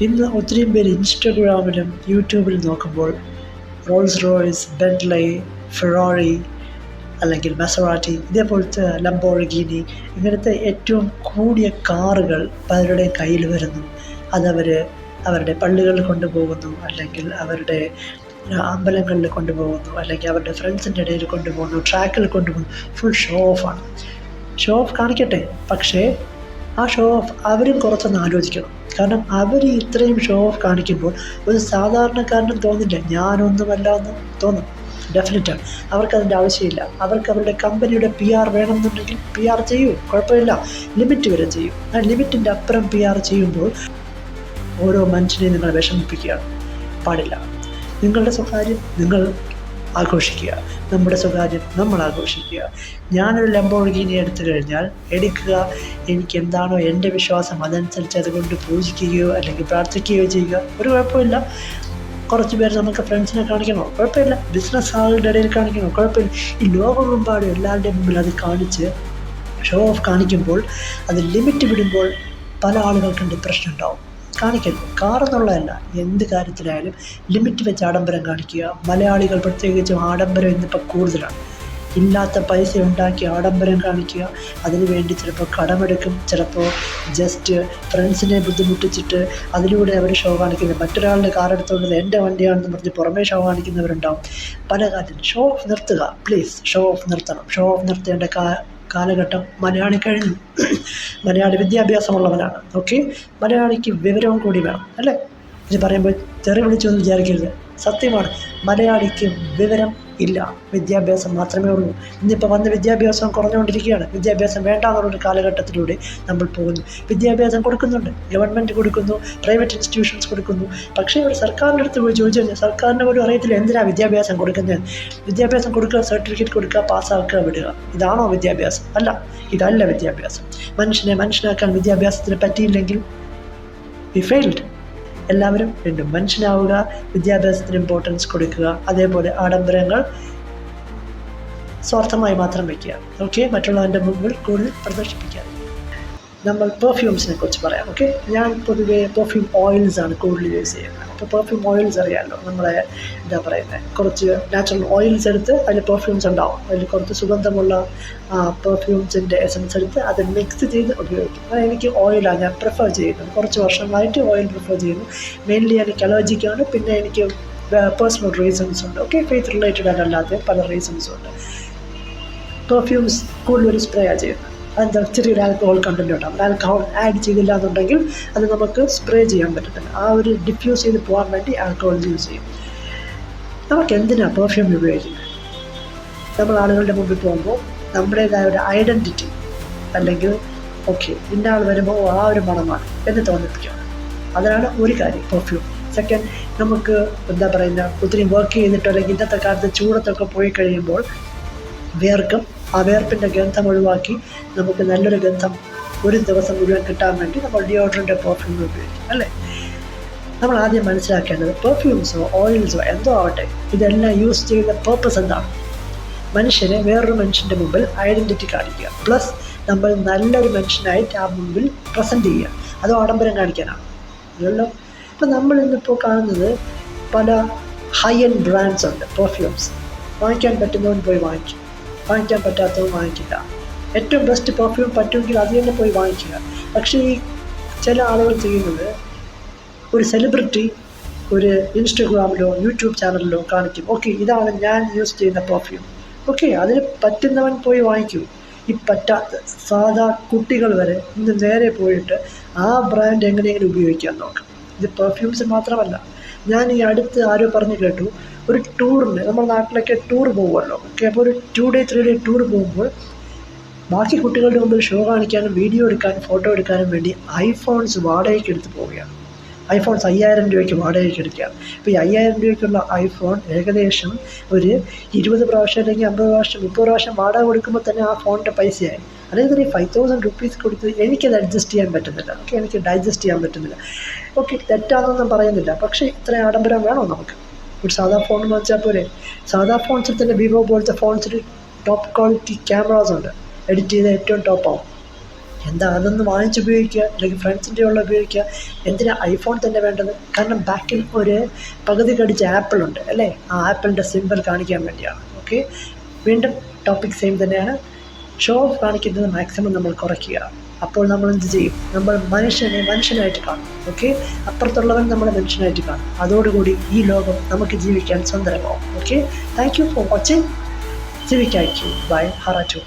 ഇന്ന് ഒത്തിരിയും പേര് ഇൻസ്റ്റഗ്രാമിലും യൂട്യൂബിലും നോക്കുമ്പോൾ റോൾസ് റോയ്സ് ബെൻഡ്ലെ ഫെറോറി അല്ലെങ്കിൽ മെസറാറ്റി ഇതേപോലത്തെ ലംബോർഗിനി ഇങ്ങനത്തെ ഏറ്റവും കൂടിയ കാറുകൾ പലരുടെ കയ്യിൽ വരുന്നു. അതവർ അവരുടെ പള്ളികളിൽ കൊണ്ടുപോകുന്നു അല്ലെങ്കിൽ അവരുടെ അമ്പലങ്ങളിൽ കൊണ്ടുപോകുന്നു അല്ലെങ്കിൽ അവരുടെ ഫ്രണ്ട്സിന്റെ ഇടയിൽ കൊണ്ടുപോകുന്നു ട്രാക്കിൽ കൊണ്ടുപോകുന്നു ഫുൾ ഷോ ഓഫാണ് ഷോ ഓഫ് കാണിക്കട്ടെ? പക്ഷേ ആ ഷോ ഓഫ് അവരും കുറച്ചൊന്ന് ആലോചിക്കണം. കാരണം അവർ ഇത്രയും ഷോ ഓഫ് കാണിക്കുമ്പോൾ ഒരു സാധാരണക്കാരനും തോന്നില്ല. ഞാനൊന്നുമല്ല എന്ന് തോന്നും. ഡെഫിനറ്റാണ് അവർക്കതിന്റെ ആവശ്യമില്ല. അവർക്ക് അവരുടെ കമ്പനിയുടെ പി ആർ വേണമെന്നുണ്ടെങ്കിൽ പി ആർ ചെയ്യൂ. കുഴപ്പമില്ല. ലിമിറ്റ് വരെ ചെയ്യും. ആ ലിമിറ്റിന്റെ അപ്പുറം പി ആർ ചെയ്യുമ്പോൾ ഓരോ മനുഷ്യനെയും നിങ്ങൾ വിഷമിപ്പിക്കുകയാണ്. പാടില്ല. നിങ്ങളുടെ സ്വകാര്യം നിങ്ങൾ ആഘോഷിക്കുക. നമ്മുടെ സ്വകാര്യം നമ്മൾ ആഘോഷിക്കുക. ഞാനൊരു ലംബോർഗിനി എടുത്തു കഴിഞ്ഞാൽ എടുക്കുക. എനിക്ക് എന്താണോ എന്റെ വിശ്വാസം അതനുസരിച്ച് അതുകൊണ്ട് പൂജിക്കുകയോ അല്ലെങ്കിൽ പ്രാർത്ഥിക്കുകയോ ചെയ്യുക. ഒരു കുഴപ്പമില്ല. കുറച്ച് പേര് നമുക്ക് ഫ്രണ്ട്സിനെ കാണിക്കണോ കുഴപ്പമില്ല. ബിസിനസ് ആളുടെ ഇടയിൽ കാണിക്കണോ കുഴപ്പമില്ല. ഈ ലോകമെമ്പാടും എല്ലാവരുടെയും മുമ്പിൽ അത് കാണിച്ച് ഷോ ഓഫ് കാണിക്കുമ്പോൾ അത് ലിമിറ്റ് വിടുമ്പോൾ പല ആളുകൾക്കും ഡിപ്രഷൻ ഉണ്ടാവും. കാണിക്കരുത്. കാർ എന്നുള്ളതല്ല എന്ത് കാര്യത്തിലായാലും ലിമിറ്റ് വെച്ച് ആഡംബരം കാണിക്കുക. മലയാളികൾ പ്രത്യേകിച്ചും ആഡംബരം ഇന്നിപ്പോൾ കൂടുതലാണ്. ഇല്ലാത്ത പൈസ ഉണ്ടാക്കി ആഡംബരം കാണിക്കുക. അതിനുവേണ്ടി ചിലപ്പോൾ കടമെടുക്കും. ചിലപ്പോൾ ജസ്റ്റ് ഫ്രണ്ട്സിനെ ബുദ്ധിമുട്ടിച്ചിട്ട് അതിലൂടെ അവർ ഷോ കാണിക്കുന്നത് മറ്റൊരാളുടെ കാർ എടുത്തുകൊണ്ട് എന്റെ വണ്ടിയാണെന്ന് പറഞ്ഞ് പുറമേ ഷോ കാണിക്കുന്നവരുണ്ടാവും. പല കാര്യത്തിലും. ഷോ ഓഫ് നിർത്തുക. പ്ലീസ് ഷോ ഓഫ് നിർത്തണം. ഷോ ഓഫ് നിർത്തേണ്ട കാ കാലഘട്ടം മലയാളി കഴിഞ്ഞു. മലയാളി വിദ്യാഭ്യാസമുള്ളവനാണ്. ഓക്കെ മലയാളിക്ക് വിവരവും കൂടി വേണം. അല്ലേ? ഇത് പറയുമ്പോൾ തെറി വിളിച്ചൊന്നും വിചാരിക്കരുത്. സത്യമാണ്. മലയാളിക്ക് വിവരം ഇല്ല. വിദ്യാഭ്യാസം മാത്രമേ ഉള്ളൂ. ഇന്നിപ്പോൾ വന്ന് വിദ്യാഭ്യാസം കുറഞ്ഞുകൊണ്ടിരിക്കുകയാണ്. വിദ്യാഭ്യാസം വേണ്ട എന്നുള്ളൊരു കാലഘട്ടത്തിലൂടെ നമ്മൾ പോകുന്നു. വിദ്യാഭ്യാസം കൊടുക്കുന്നുണ്ട്. ഗവൺമെന്റ് കൊടുക്കുന്നു പ്രൈവറ്റ് ഇൻസ്റ്റിറ്റ്യൂഷൻസ് കൊടുക്കുന്നു. പക്ഷേ ഒരു സർക്കാരിന്റെ അടുത്ത് പോയി ചോദിച്ചു കഴിഞ്ഞാൽ സർക്കാരിന് പോലും അറിയത്തില്ല എന്തിനാണ് വിദ്യാഭ്യാസം കൊടുക്കുന്നത് വിദ്യാഭ്യാസം കൊടുക്കുക സർട്ടിഫിക്കറ്റ് കൊടുക്കുക പാസ്സാക്കുക വിടുക. ഇതാണോ വിദ്യാഭ്യാസം? അല്ല. ഇതല്ല വിദ്യാഭ്യാസം. മനുഷ്യനെ മനുഷ്യനാക്കാൻ വിദ്യാഭ്യാസത്തിന് പറ്റിയില്ലെങ്കിൽ വി ഫെയിൽഡ് എല്ലാവരും വീണ്ടും മനുഷ്യനാവുക വിദ്യാഭ്യാസത്തിന് ഇമ്പോർട്ടൻസ് കൊടുക്കുക അതേപോലെ ആഡംബരങ്ങൾ സ്വാർത്ഥമായി മാത്രം വയ്ക്കുക. ഓക്കെ മറ്റുള്ളവന്റെ മുമ്പിൽ കൂടുതൽ പ്രദർശിപ്പിക്കുക. നമ്മൾ പെർഫ്യൂംസിനെ കുറിച്ച് പറയാം ഓക്കെ ഞാൻ പൊതുവേ പെർഫ്യൂം ഓയിൽസ് ആണ് കൂടുതൽ യൂസ് ചെയ്യുന്നത്. അപ്പോൾ പെർഫ്യൂം ഓയിൽസ് അറിയാമല്ലോ നമ്മളെ എന്താ പറയുന്നത് കുറച്ച് നാച്ചുറൽ ഓയിൽസ് എടുത്ത് അതിൽ പെർഫ്യൂംസ് ഉണ്ടാവും. അതിൽ കുറച്ച് സുഗന്ധമുള്ള പെർഫ്യൂംസിന്റെ എസൻസ് എടുത്ത് അത് മിക്സ് ചെയ്ത് ഉപയോഗിക്കും. എനിക്ക് ഓയിലാണ് ഞാൻ പ്രിഫർ ചെയ്യുന്നത്. കുറച്ച് വർഷങ്ങളായിട്ട് ഓയിൽ പ്രിഫർ ചെയ്യുന്നു. മെയിൻലി എനിക്ക് അലർജിക്കാണ് പിന്നെ എനിക്ക് പേഴ്സണൽ റീസൺസ് ഉണ്ട് ഓക്കെ ഫെയ്ത്ത് റിലേറ്റഡ് അല്ലാത്ത പല റീസൺസും ഉണ്ട്. പെർഫ്യൂംസ് കൂടുതലൊരു സ്പ്രേ ആണ് ചെയ്യുന്നത്. അതെന്താ ചെറിയൊരു ആൽക്കഹോൾ കണ്ടന്റ് ഉണ്ടാവും. ആൽക്കഹോൾ ആഡ് ചെയ്തില്ല എന്നുണ്ടെങ്കിൽ അത് നമുക്ക് സ്പ്രേ ചെയ്യാൻ പറ്റത്തില്ല. ആ ഒരു ഡിഫ്യൂസ് ചെയ്ത് പോകാൻ വേണ്ടി ആൽക്കഹോൾ യൂസ് ചെയ്യും. നമുക്ക് എന്തിനാണ് പെർഫ്യൂം ഉപയോഗിക്കുന്നത്? നമ്മൾ ആളുകളുടെ മുമ്പിൽ പോകുമ്പോൾ നമ്മുടേതായ ഒരു ഐഡന്റിറ്റി അല്ലെങ്കിൽ ഓക്കെ ഇന്ന ആൾ വരുമ്പോൾ ആ ഒരു മണമാണ് എന്ന് തോന്നിപ്പിക്കും അതിനാണ് ഒരു കാര്യം പെർഫ്യൂം സെക്കൻഡ് നമുക്ക് എന്താ പറയുന്ന ഒത്തിരി വർക്ക് ചെയ്തിട്ടോ അല്ലെങ്കിൽ ഇന്നത്തെ കാലത്ത് ചൂടത്തൊക്കെ പോയി കഴിയുമ്പോൾ വേർക്കും ആ വേർപ്പിന്റെ ഗന്ധം ഒഴിവാക്കി നമുക്ക് നല്ലൊരു ഗന്ധം ഒരു ദിവസം മുഴുവൻ കിട്ടാൻ വേണ്ടി നമ്മൾ ഡിയോഡ്രന്റെ പെർഫ്യൂം ഉപയോഗിക്കും അല്ലേ? നമ്മൾ ആദ്യം മനസ്സിലാക്കേണ്ടത് പെർഫ്യൂംസോ ഓയിൽസോ എന്തോ ആവട്ടെ ഇതെല്ലാം യൂസ് ചെയ്യുന്ന പേർപ്പസ് എന്താണ്? മനുഷ്യനെ വേറൊരു മനുഷ്യന്റെ മുമ്പിൽ ഐഡന്റിറ്റി കാണിക്കുക. പ്ലസ് നമ്മൾ നല്ലൊരു മനുഷ്യനായിട്ട് ആ മുമ്പിൽ പ്രസന്റ് ചെയ്യുക. അത് ആഡംബരം കാണിക്കാനാണ്. അതല്ലോ ഇപ്പം നമ്മൾ ഇന്നിപ്പോൾ കാണുന്നത് പല ഹൈ എൻഡ് ബ്രാൻഡ്സ് ഉണ്ട് പെർഫ്യൂംസ് വാങ്ങിക്കാൻ പറ്റുന്നവൻ പോയി വാങ്ങിക്കും. വാങ്ങിക്കാൻ പറ്റാത്തത് വാങ്ങിക്കില്ല. ഏറ്റവും ബെസ്റ്റ് പെർഫ്യൂം പറ്റുമെങ്കിൽ അത് തന്നെ പോയി വാങ്ങിക്കുക. പക്ഷേ ഈ ചില ആളുകൾ ചെയ്യുന്നത് ഒരു സെലിബ്രിറ്റി ഒരു ഇൻസ്റ്റഗ്രാമിലോ യൂട്യൂബ് ചാനലിലോ കാണിക്കും. ഓക്കെ ഇതാണ് ഞാൻ യൂസ് ചെയ്യുന്ന പെർഫ്യൂം ഓക്കെ അതിന് പറ്റുന്നവൻ പോയി വാങ്ങിക്കൂ. ഈ പറ്റാത്ത സാധാ കുട്ടികൾ വരെ ഇന്ന് നേരെ പോയിട്ട് ആ ബ്രാൻഡ് എങ്ങനെയെങ്കിലും ഉപയോഗിക്കാൻ നോക്കാം ഇത് പെർഫ്യൂംസ് മാത്രമല്ല. ഞാൻ ഈ അടുത്ത് ആരോ പറഞ്ഞു കേട്ടു. ഒരു ടൂറിന് നമ്മുടെ നാട്ടിലൊക്കെ ടൂർ പോകുമല്ലോ. ഓക്കെ അപ്പോൾ ഒരു two day three day tour പോകുമ്പോൾ ബാക്കി കുട്ടികളുടെ മുമ്പിൽ ഷോ കാണിക്കാനും വീഡിയോ എടുക്കാനും ഫോട്ടോ എടുക്കാനും വേണ്ടി ഐഫോൺസ് വാടകയ്ക്ക് എടുത്ത് പോവുകയാണ്. ഐഫോൺസ് അയ്യായിരം രൂപയ്ക്ക് വാടകയ്ക്ക് എടുക്കുക അപ്പോൾ ഈ അയ്യായിരം രൂപയ്ക്കുള്ള ഐഫോൺ ഏകദേശം ഒരു ഇരുപത് പ്രാവശ്യം അല്ലെങ്കിൽ അമ്പത് പ്രാവശ്യം മുപ്പത് പ്രാവശ്യം വാടക കൊടുക്കുമ്പോൾ തന്നെ ആ ഫോണിന്റെ പൈസയായി. അല്ലെങ്കിൽ ഈ ഫൈവ് തൗസൻഡ് റുപ്പീസ് കൊടുത്ത് എനിക്കത് അഡ്ജസ്റ്റ് ചെയ്യാൻ പറ്റുന്നില്ല. ഓക്കെ എനിക്ക് ഡൈജസ്റ്റ് ചെയ്യാൻ പറ്റുന്നില്ല. ഓക്കെ തെറ്റാണെന്നൊന്നും പറയുന്നില്ല. പക്ഷേ ഇത്രയും ആഡംബരം വേണോ നമുക്ക്? ഒരു സാധാ ഫോൺ വെച്ചാൽ പോരെ. സാധാ ഫോൺസിൽ തന്നെ വിവോ പോലത്തെ ഫോൺസിൽ ടോപ്പ് ക്വാളിറ്റി ക്യാമറാസ് ഉണ്ട്. എഡിറ്റ് ചെയ്ത ഏറ്റവും ടോപ്പാവും എന്താ അതൊന്ന് വാങ്ങിച്ച് ഉപയോഗിക്കുക? അല്ലെങ്കിൽ ഫ്രണ്ട്സിന്റെ ഉള്ള ഉപയോഗിക്കുക? എന്തിനാ ഐഫോൺ തന്നെ വേണ്ടത്? കാരണം ബാക്കിൽ ഒരു പകുതി കടിച്ച ആപ്പിൾ ഉണ്ട് അല്ലേ? ആ ആപ്പിളിന്റെ സിമ്പിൾ കാണിക്കാൻ വേണ്ടിയാണ്. ഓക്കെ വീണ്ടും ടോപ്പിക് സെയിം തന്നെയാണ്. ഷോ ഓഫ് കാണിക്കുന്നത് മാക്സിമം നമ്മൾ കുറയ്ക്കുക. അപ്പോൾ നമ്മൾ എന്ത് ചെയ്യും? നമ്മൾ മനുഷ്യനെ മനുഷ്യനായിട്ട് കാണും ഓക്കെ അപ്പുറത്തുള്ളവൻ നമ്മളെ മനുഷ്യനായിട്ട് കാണും. അതോടുകൂടി ഈ ലോകം നമുക്ക് ജീവിക്കാൻ സുന്ദരമാവും okay thank you for watching ജീവിക്കായ്ക്കു bye ഹറ ടു